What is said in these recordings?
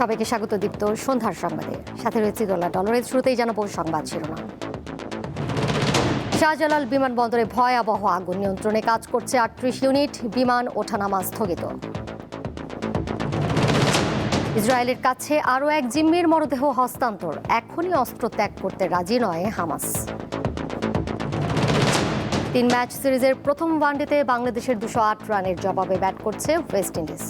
সবাইকে স্বাগত দীপ্ত সন্ধ্যার সংবাদে। সাথে রয়েছে দোলা ডলারের শুরুতেই জানাব সংবাদ শিরোনাম। শাহজালাল বিমানবন্দরে ভয়াবহ আগুন নিয়ন্ত্রণে কাজ করছে আটত্রিশ ইউনিট বিমান ওঠানামা স্থগিত। ইসরায়েলের কাছে আরও এক জিম্মির মরদেহ হস্তান্তর। এখনই অস্ত্র ত্যাগ করতে রাজি নয় হামাস। তিন ম্যাচ সিরিজের প্রথম ওয়ানডেতে বাংলাদেশের দুশো আট রানের জবাবে ব্যাট করছে ওয়েস্ট ইন্ডিজ।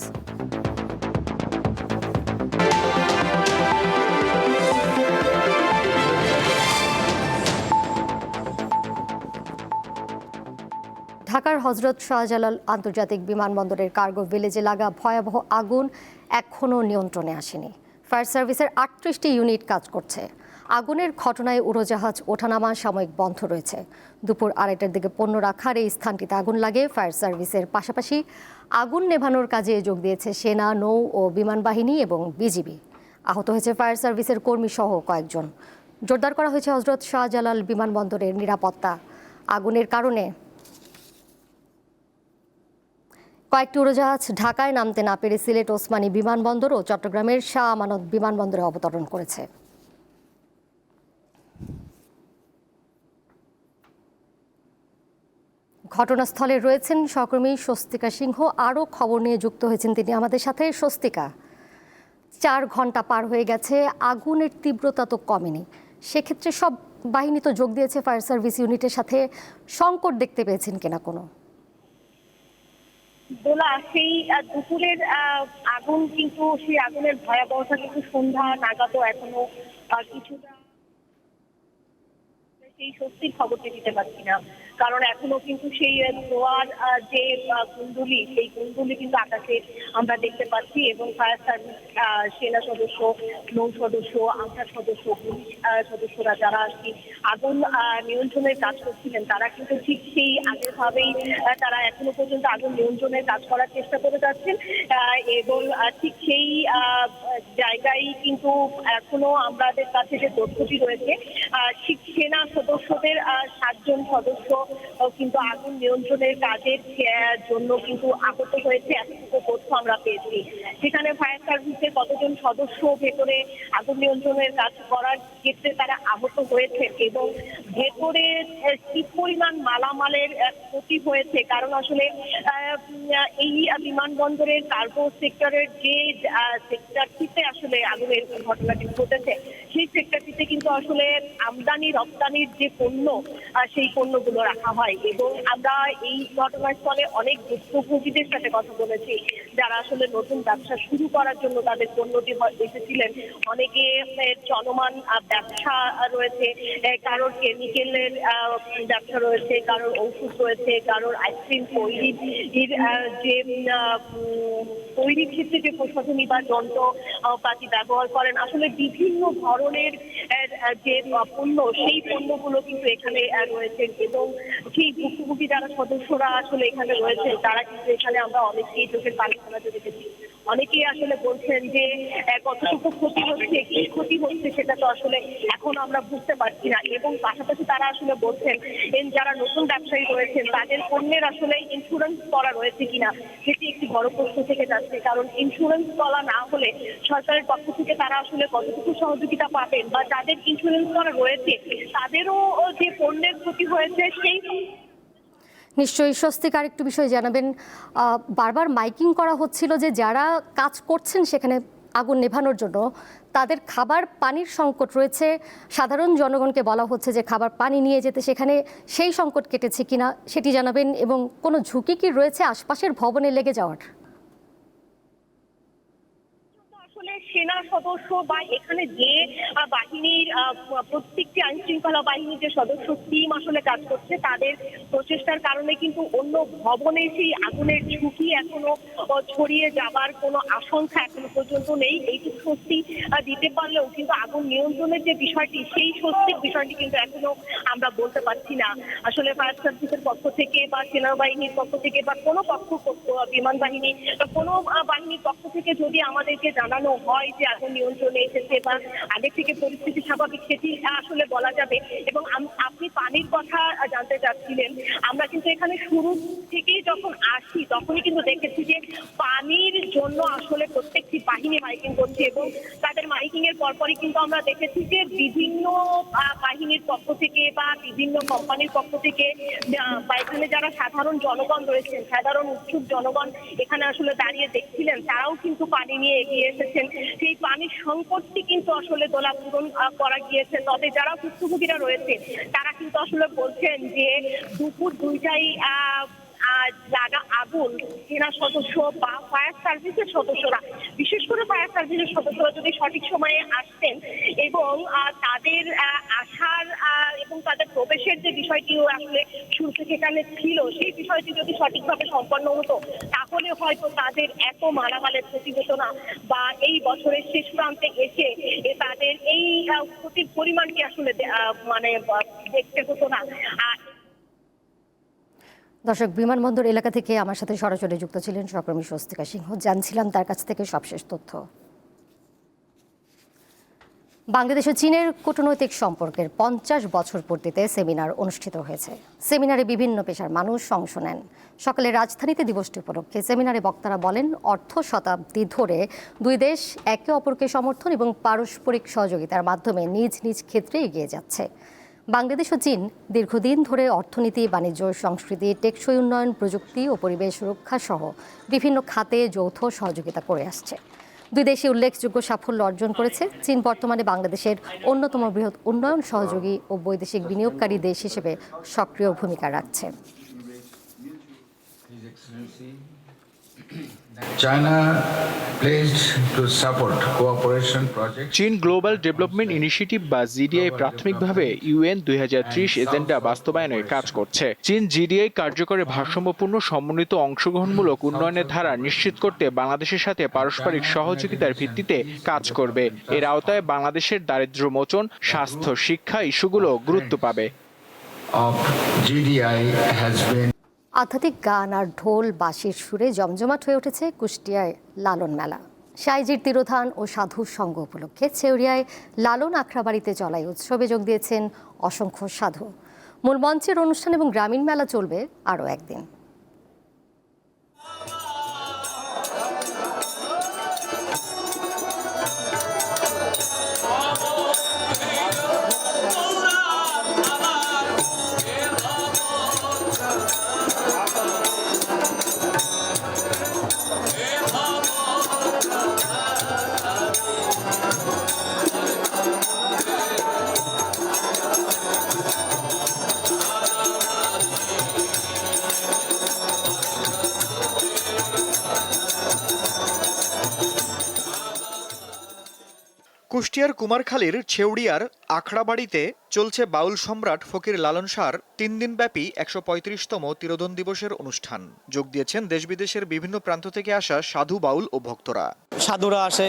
হজরত শাহজালাল আন্তর্জাতিক বিমানবন্দরের কার্গো ভিলেজে লাগা ভয়াবহ আগুন এখনও নিয়ন্ত্রণে আসেনি। ফায়ার সার্ভিসের আটত্রিশটি ইউনিট কাজ করছে। আগুনের ঘটনায় উড়োজাহাজ ওঠানামা সাময়িক বন্ধ রয়েছে। দুপুর আড়াইটার দিকে পণ্য রাখার এই স্থানটিতে আগুন লাগে। ফায়ার সার্ভিসের পাশাপাশি আগুন নেভানোর কাজে যোগ দিয়েছে সেনা, নৌ ও বিমান বাহিনী এবং বিজিবি। আহত হয়েছে ফায়ার সার্ভিসের কর্মী সহ কয়েকজন। জোরদার করা হয়েছে হজরত শাহজালাল বিমানবন্দরের নিরাপত্তা। আগুনের কারণে কয়েকটি উড়োজাহাজ ঢাকায় নামতে না পেরে সিলেট ওসমানী বিমানবন্দর ও চট্টগ্রামের শাহ আমানত বিমানবন্দরে অবতরণ করেছে। ঘটনাস্থলে রয়েছেন সহকর্মী স্বস্তিকা সিংহ। আরও খবর নিয়ে যুক্ত হয়েছেন তিনি আমাদের সাথে। স্বস্তিকা, চার ঘণ্টা পার হয়ে গেছে, আগুনের তীব্রতা তো কমেনি। সেক্ষেত্রে সব বাহিনী তো যোগ দিয়েছে, ফায়ার সার্ভিস ইউনিটের সাথে সংকট দেখতে পেয়েছেন কিনা কোনো? দোলা সেই দুপুরের আগুন কিন্তু সেই আগুনের ভয়াবহতা কিন্তু সন্ধ্যা নাগাদ এখনও কিছুটা সেই সত্যি খবরটি দিতে পারছি না। কারণ এখনও কিন্তু সেই ধোঁয়ার যে আহ, কুণ্ডলি সেই কুণ্ডলি কিন্তু আকাশে আমরা দেখতে পাচ্ছি এবং ফায়ার সার্ভিস সেনা সদস্য নৌ সদস্য আনসার সদস্য পুলিশ সদস্যরা যারা আর কি আগুন নিয়ন্ত্রণের কাজ করছিলেন তারা কিন্তু ঠিক সেই আগের ভাবেই তারা এখনও পর্যন্ত আগুন নিয়ন্ত্রণের কাজ করার চেষ্টা করে যাচ্ছেন এবং ঠিক সেই জায়গায় কিন্তু এখনও আমাদের কাছে যে তথ্যটি রয়েছে ঠিক সেনা সদস্যদের সাতজন সদস্য কিন্তু আগুন নিয়ন্ত্রণের কাজের জন্য কিন্তু আহত হয়েছে এতটুকু তথ্য আমরা পেয়েছি। সেখানে ফায়ার সার্ভিসের কতজন সদস্য ভেতরে আগুন নিয়ন্ত্রণের কাজ করার ক্ষেত্রে তারা আহত হয়েছে এবং ভেতরে কি পরিমাণ মালামালের ক্ষতি হয়েছে? কারণ আসলে এই বিমানবন্দরের কার্গো সেক্টরের যে সেক্টরটিতে আসলে আগুনের ঘটনাটি ঘটেছে, সেই সেক্টরটিতে কিন্তু আসলে আমদানি রপ্তানির যে পণ্য সেই পণ্যগুলো রাখা হয় এবং আমরা এই ঘটনাস্থলে অনেক ভুক্তভোগীদের সাথে কথা বলেছি। যারা আসলে নতুন ব্যবসা শুরু করার জন্য তাদের পণ্যটি এসেছিলেন। অনেকে চলমান ব্যবসা রয়েছে কারোর কেমিক্যালের ব্যবসা রয়েছে, কারোর ঔষধ রয়েছে, কারোর আইসক্রিম তৈরির যে তৈরির ক্ষেত্রে যে প্রশাসনী বা যন্ত্রপাতি ব্যবহার করেন, আসলে বিভিন্ন ধরনের যে পণ্য, সেই পণ্যগুলো কিন্তু এখানে রয়েছে এবং সেই ভুক্তভোগী যারা সদস্যরা আসলে এখানে রয়েছেন। তারা কিন্তু এখানে আমরা অনেকেই চোখের পানি ফেলাতে দেখেছি। অনেকেই আসলে বলছেন যে কতটুকু ক্ষতি হচ্ছে, কি ক্ষতি হচ্ছে সেটা তো আসলে এখন আমরা বুঝতে পারছি না। এবং পাশাপাশি তারা আসলে বলছেন যারা নতুন ব্যবসায়ী রয়েছেন, তাদের পণ্যের আসলে ইন্স্যুরেন্স করা রয়েছে কিনা, সেটি একটি বড় প্রশ্ন থেকে যাচ্ছে। কারণ ইন্স্যুরেন্স করা না হলে সরকারের পক্ষ থেকে তারা আসলে কতটুকু সহযোগিতা পাবেন? বা যাদের ইন্স্যুরেন্স করা রয়েছে, তাদেরও যে পণ্যের ক্ষতি হয়েছে সেই নিশ্চয়ই স্বস্তিকার একটু বিষয় জানাবেন। বারবার মাইকিং করা হচ্ছিল যে যারা কাজ করছেন সেখানে আগুন নেভানোর জন্য, তাদের খাবার পানির সংকট রয়েছে। সাধারণ জনগণকে বলা হচ্ছে যে খাবার পানি নিয়ে যেতে সেখানে সেই সংকট কেটেছে কিনা সেটি জানাবেন এবং কোনো ঝুঁকি কি রয়েছে আশপাশের ভবনে লেগে যাওয়ার আসলে সেনা সদস্য বা এখানে যে বাহিনীর প্রত্যেকটি আইন শৃঙ্খলা বাহিনীর যে সদস্য টিম আসলে কাজ করছে, তাদের প্রচেষ্টার কারণে কিন্তু অন্য ভবনে সেই আগুনের ঝুঁকি এখনও ছড়িয়ে যাবার কোনো আশঙ্কা এখনও পর্যন্ত নেই। এইটুকু স্বস্তি দিতে পারলেও কিন্তু আগুন নিয়ন্ত্রণের যে বিষয়টি, সেই স্বস্তির বিষয়টি কিন্তু এখনও আমরা বলতে পারছি না। আসলে ফায়ার সার্ভিসের পক্ষ থেকে বা সেনাবাহিনীর পক্ষ থেকে বা কোনো পক্ষ বিমান বাহিনী বা কোনো বাহিনীর পক্ষ থেকে যদি আমাদেরকে জানানো হয় যে আগুন নিয়ন্ত্রণে এসেছে বা আগে থেকে পরিস্থিতি স্বাভাবিক সেটি আসলে বলা যাবে। এবং আপনি পানির কথা জানতে চাচ্ছিলেন, আমরা কিন্তু এখানে শুরু থেকেই যখন আসি, তখনই কিন্তু দেখেছি যে পানির জন্য আসলে প্রত্যেকটি বাহিনী মাইকিং করছে এবং তাদের মাইকিং এর পরপরই কিন্তু আমরা দেখেছি যে বিভিন্ন বাহিনীর পক্ষ থেকে বা বিভিন্ন কোম্পানির পক্ষ থেকে বা এখানে যারা সাধারণ জনগণ রয়েছেন, সাধারণ উৎসুক জনগণ এখানে আসলে দাঁড়িয়ে দেখছিলেন, তারাও কিন্তু পানি নিয়ে এগিয়ে এসেছেন। সেই পানির সংকটটি কিন্তু আসলে দোলা পূরণ করা গিয়েছে। তবে যারা ভুক্তভোগীরা রয়েছে, তারা কিন্তু আসলে বলছেন যে দুপুর দুইটাই আহ লাগা আগুন, সেনা সদস্য বা ফায়ার সার্ভিসের সদস্যরা বিশেষ করে ফায়ার সার্ভিসের সদস্যরা যদি সঠিক সময়ে আসতেন এবং তাদের আসার এবং তাদের প্রবেশের যে বিষয়টিও আসলে শুরু থেকে এখানে ছিল, সেই বিষয়টি যদি সঠিকভাবে সম্পন্ন হতো, তাহলে হয়তো তাদের এত মালামালের ক্ষতি হতো না বা এই বছরের শেষ প্রান্তে এসে তাদের এই ক্ষতির পরিমাণকে আসলে মানে দেখতে হতো না। দর্শক, বিমানবন্দর এলাকা থেকে আমার সাথে সরাসরি যুক্ত ছিলেন সহকর্মী স্বস্তিকা সিংহ। জানছিলাম তার কাছ থেকে সবশেষ তথ্য। বাংলাদেশ ও চীনের কূটনৈতিক সম্পর্কের পঞ্চাশ বছর পূর্তিতে সেমিনার অনুষ্ঠিত হয়েছে। সেমিনারে বিভিন্ন পেশার মানুষ অংশ নেন। সকালে রাজধানীতে দিবসটি উপলক্ষে সেমিনারে বক্তারা বলেন, অর্ধ শতাব্দী ধরে দুই দেশ একে অপরকে সমর্থন এবং পারস্পরিক সহযোগিতার মাধ্যমে নিজ নিজ ক্ষেত্রে এগিয়ে যাচ্ছে। বাংলাদেশ ও চীন দীর্ঘদিন ধরে অর্থনীতি, বাণিজ্য, সংস্কৃতি, টেকসই উন্নয়ন, প্রযুক্তি ও পরিবেশ রক্ষা সহ বিভিন্ন খাতে যৌথ সহযোগিতা করে আসছে। দুই দেশে উল্লেখযোগ্য সাফল্য অর্জন করেছে। চীন বর্তমানে বাংলাদেশের অন্যতম বৃহৎ উন্নয়ন সহযোগী ও বৈদেশিক বিনিয়োগকারী দেশ হিসেবে সক্রিয় ভূমিকা রাখছে। চীন গ্লোবাল ডেভেলপমেন্ট ইনিশিয়েটিভ বা জিডিআই প্রাথমিকভাবে ইউএন দুই হাজার ত্রিশ এজেন্ডা বাস্তবায়নে কাজ করছে। চীন জিডিআই কার্যকরে ভারসাম্যপূর্ণ সমন্বিত অংশগ্রহণমূলক উন্নয়নের ধারা নিশ্চিত করতে বাংলাদেশের সাথে পারস্পরিক সহযোগিতার ভিত্তিতে কাজ করবে। এর আওতায় বাংলাদেশের দারিদ্র্য মোচন স্বাস্থ্য শিক্ষা ইস্যুগুলো গুরুত্ব পাবে। আধ্যাত্মিক গান আর ঢোল বাঁশির সুরে জমজমাট হয়ে উঠেছে কুষ্টিয়ায় লালন মেলা। সাইজির তিরোধান ও সাধু সঙ্গ উপলক্ষে ছেউরিয়ায় লালন আখড়াবাড়িতে চলাই উৎসবে যোগ দিয়েছেন অসংখ্য সাধু। মূল মঞ্চের অনুষ্ঠান এবং গ্রামীণ মেলা চলবে আরও একদিন। কুষ্টিয়ার কুমারখালীর ছেউড়িয়ার আখড়াবাড়িতে চলছে বাউল সম্রাট ফকির লালন শাহর তিন দিনব্যাপী একশো পঁয়ত্রিশতম তিরোধন দিবসের অনুষ্ঠান। যোগ দিয়েছেন দেশ বিদেশের বিভিন্ন প্রান্ত থেকে আসা সাধু বাউল ও ভক্তরা। সাধুরা আসে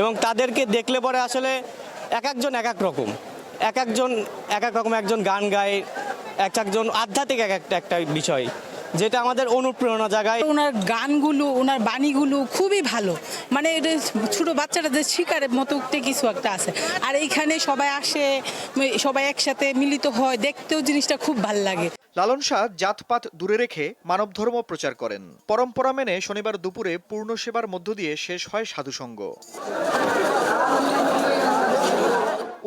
এবং তাদেরকে দেখলে পরে আসলে এক একজন এক এক রকম। এক একজন এক এক রকম একজন গান গায়, এক একজন আধ্যাত্মিক এক একটা একটা বিষয়। যেটা আমাদের অনুপ্রেরণা জাগায়। ওনার গানগুলো ওনার বাণীগুলো খুবই ভালো। মানে এটা ছোট বাচ্চাদের শিকারের মতো উঠতে কিছু একটা আছে। আর এইখানে সবাই আসে সবাই একসাথে মিলিত হয় দেখতেও জিনিসটা খুব ভালো লাগে। লালন শাহ জাতপাত দূরে রেখে মানবধর্ম প্রচার করেন। পরম্পরা মেনে শনিবার দুপুরে পূর্ণ সেবার মধ্য দিয়ে শেষ হয় সাধুসঙ্গ।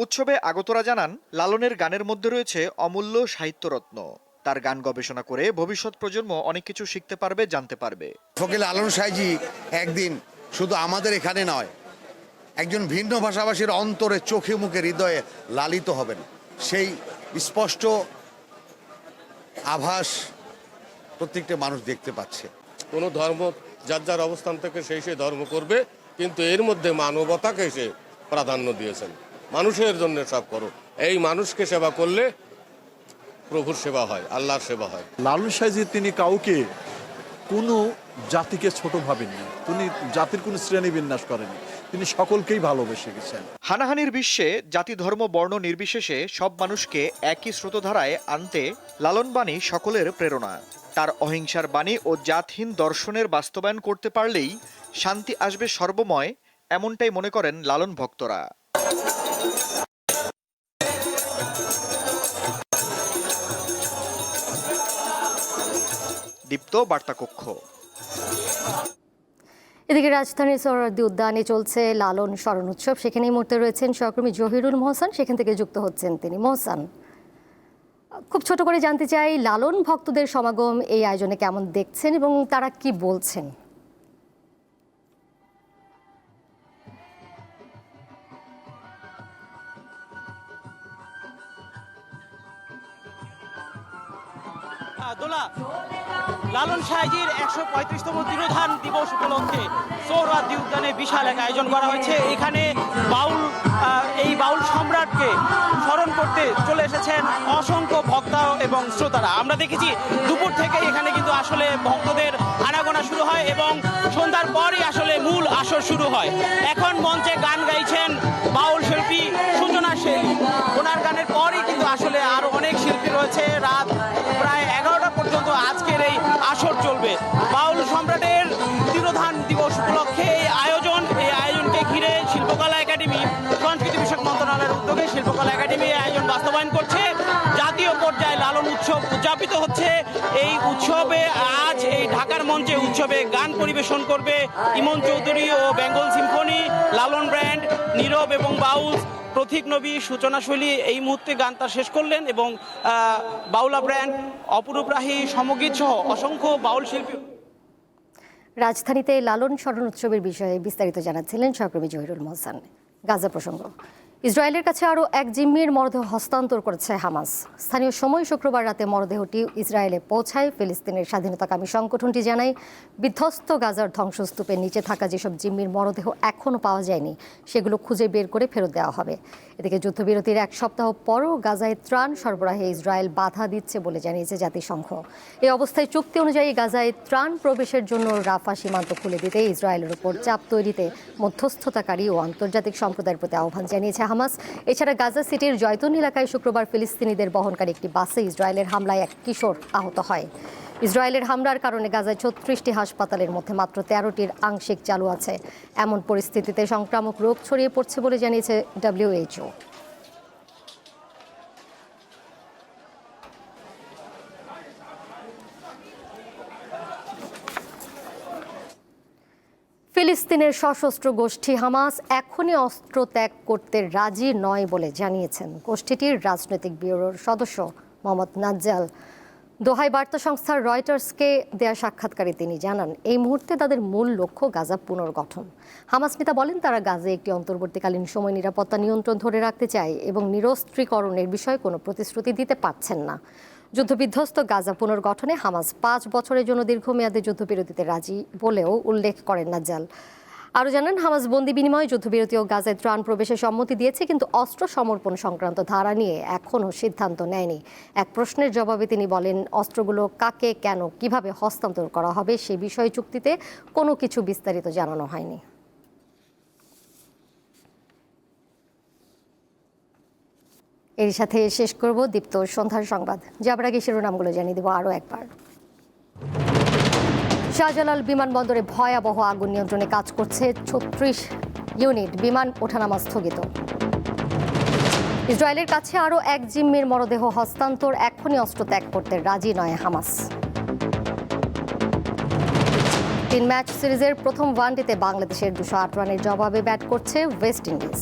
উৎসবে আগতরা জানান লালনের গানের মধ্যে রয়েছে অমূল্য সাহিত্যরত্ন। তার গান গবেষণা করে ভবিষ্যৎ প্রজন্ম অনেক কিছু শিখতে পারবে জানতে পারবে। ফকির আলম সাইজি একদিন শুধু আমাদের এখানে নয় একজন ভিন্ন ভাষাভাষীর অন্তরে চোখে মুখে হৃদয়ে লালিত হবেন। সেই স্পষ্ট আভাস প্রত্যেকটা মানুষ দেখতে পাচ্ছে। কোনো ধর্ম যার যার অবস্থান থেকে সেই সেই ধর্ম করবে কিন্তু এর মধ্যে মানবতাকে সে প্রাধান্য দিয়েছেন। মানুষের জন্য সব করো। এই মানুষকে সেবা করলে প্রভুর সেবা হয় আল্লাহর সেবা হয়। লালন সাইজি তিনি কাউকে কোনো জাতিকে ছোট ভাবেননি তিনি জাতির কোনো শ্রেণি বিন্যাস করেননি তিনি সকলকেই ভালোবেসে গেছেন। হানাহানির বিশ্বে জাতি ধর্ম বর্ণ নির্বিশেষে সব মানুষকে একই স্রোতধারায় আনতে লালন বাণী সকলের প্রেরণা। তার অহিংসার বাণী ও জাতহীন দর্শনের বাস্তবায়ন করতে পারলেই শান্তি আসবে সর্বময় এমনটাই মনে করেন লালন ভক্তরা। দীপ্ত বার্তা কক্ষ এদিকে রাজধানীর সোহরাওয়ার্দী উদ্যানে চলছে লালন স্মরণ উৎসব। সেখানে এই মুহূর্তে রয়েছেন সহকর্মী জহিরুল মোহসান। সেখান থেকে যুক্ত হচ্ছেন তিনি। মোহসান খুব ছোট করে জানতে চাই লালন ভক্তদের সমাগম এই আয়োজনে কেমন দেখছেন এবং তারা কি বলছেন? দোলা লালন সাহেজির একশো পঁয়ত্রিশতম তিরোধান দিবস উপলক্ষে সৌরাদি উদ্যানে বিশাল এক আয়োজন করা হয়েছে। এখানে বাউল এই বাউল সম্রাটকে স্মরণ করতে চলে এসেছেন অসংখ্য ভক্তা এবং শ্রোতারা। আমরা দেখেছি দুপুর থেকে এখানে কিন্তু আসলে ভক্তদের আনাগোনা শুরু হয় এবং সন্ধ্যার পরই আসলে মূল আসর শুরু হয়। এখন মঞ্চে গান লালন উৎসব উদযাপিত হচ্ছে। এই উৎসবে আজ এই ঢাকার মঞ্চে উৎসবে গান পরিবেশন করবে ইমন চৌধুরী ও Bengal symphony, Lalon brand, Nirob এবং বাউল, প্রতীক নবী, সূচনা শৈলী। এই মুহূর্তে গান তার শেষ করলেন এবং বাউলা ব্র্যান্ড, অপরূপ রাহি, সমগীত সহ অসংখ্য বাউল শিল্পী রাজধানীতে লালন স্মরণ উৎসবের বিষয়ে বিস্তারিত জানাচ্ছিলেন সহকর্মী জহিরুল মোহসান। গাজা প্রসঙ্গ। ইসরায়েলের কাছে আরও এক জিম্মির মরদেহ হস্তান্তর করেছে হামাস। স্থানীয় সময় শুক্রবার রাতে মরদেহটি ইসরায়েলে পৌঁছায়। ফিলিস্তিনের স্বাধীনতাকামী সংগঠনটি জানায়, বিধ্বস্ত গাজার ধ্বংসস্তূপের নিচে থাকা যেসব জিম্মির মরদেহ এখনও পাওয়া যায়নি, সেগুলো খুঁজে বের করে ফেরত দেওয়া হবে। এদিকে যুদ্ধবিরতির এক সপ্তাহ পরও গাজায় ত্রাণ সরবরাহে ইসরায়েল বাধা দিচ্ছে বলে জানিয়েছে জাতিসংঘ। এই অবস্থায় চুক্তি অনুযায়ী গাজায় ত্রাণ প্রবেশের জন্য রাফা সীমান্ত খুলে দিতে ইসরায়েলের উপর চাপ তৈরিতে মধ্যস্থতাকারী ও আন্তর্জাতিক সম্প্রদায়ের প্রতি আহ্বান জানিয়েছে হামাস। এছাড়া গাজা সিটির জয়তুন এলাকায় শুক্রবার ফিলিস্তিনিদের বহনকারী একটি বাসে ইসরায়েলের হামলায় এক কিশোর আহত হয়। ইসরায়েলের হামলার কারণে গাজায় ছত্রিশটি হাসপাতালের মধ্যে মাত্র তেরোটির আংশিক চালু আছে। এমন পরিস্থিতিতে সংক্রামক রোগ ছড়িয়ে পড়ছে বলে জানিয়েছে ডব্লিউএইচও ফিলিস্তিনের সশস্ত্র গোষ্ঠী হামাস এখনই অস্ত্র ত্যাগ করতে রাজি নয় বলে জানিয়েছেন গোষ্ঠীটির রাজনৈতিক ব্যুরোর সদস্য মোহাম্মদ নাজ্জাল। দোহাই বার্তা সংস্থার রয়টার্সকে দেয়া সাক্ষাৎকারে তিনি জানান, এই মুহূর্তে তাদের মূল লক্ষ্য গাজা পুনর্গঠন। হামাস নেতা বলেন, তারা গাজে একটি অন্তর্বর্তীকালীন সময় নিরাপত্তা নিয়ন্ত্রণ ধরে রাখতে চায় এবং নিরস্ত্রীকরণের বিষয়ে কোনো প্রতিশ্রুতি দিতে পারছেন না। যুদ্ধবিধ্বস্ত গাজা পুনর্গঠনে হামাস পাঁচ বছরের জন্য দীর্ঘমেয়াদী যুদ্ধবিরতিতে রাজি বলেও উল্লেখ করেন নাজাল আরও জানান, হামাস বন্দি বিনিময়ে যুদ্ধবিরতি ও গাজায় ত্রাণ প্রবেশের সম্মতি দিয়েছে, কিন্তু অস্ত্র সমর্পণ সংক্রান্ত ধারা নিয়ে এখনও সিদ্ধান্ত নেয়নি। এক প্রশ্নের জবাবে তিনি বলেন, অস্ত্রগুলো কাকে, কেন, কীভাবে হস্তান্তর করা হবে সে বিষয়ে চুক্তিতে কোনো কিছু বিস্তারিত জানানো হয়নি। এর সাথে শেষ করব দীপ্ত সন্ধ্যার সংবাদ। যাবার আগে শিরোনামগুলো জানিয়ে দেবো আরও একবার। শাহজালাল বিমানবন্দরে ভয়াবহ আগুন নিয়ন্ত্রণে কাজ করছে ছত্রিশ ইউনিট বিমান ওঠানামা স্থগিত। ইসরায়েলের কাছে আরও এক জিম্মির মরদেহ হস্তান্তর, এখনই অস্ত্র ত্যাগ করতে রাজি নয় হামাস। তিন ম্যাচ সিরিজের প্রথম ওয়ানডেতে বাংলাদেশের দুশো আট রানের জবাবে ব্যাট করছে ওয়েস্ট ইন্ডিজ।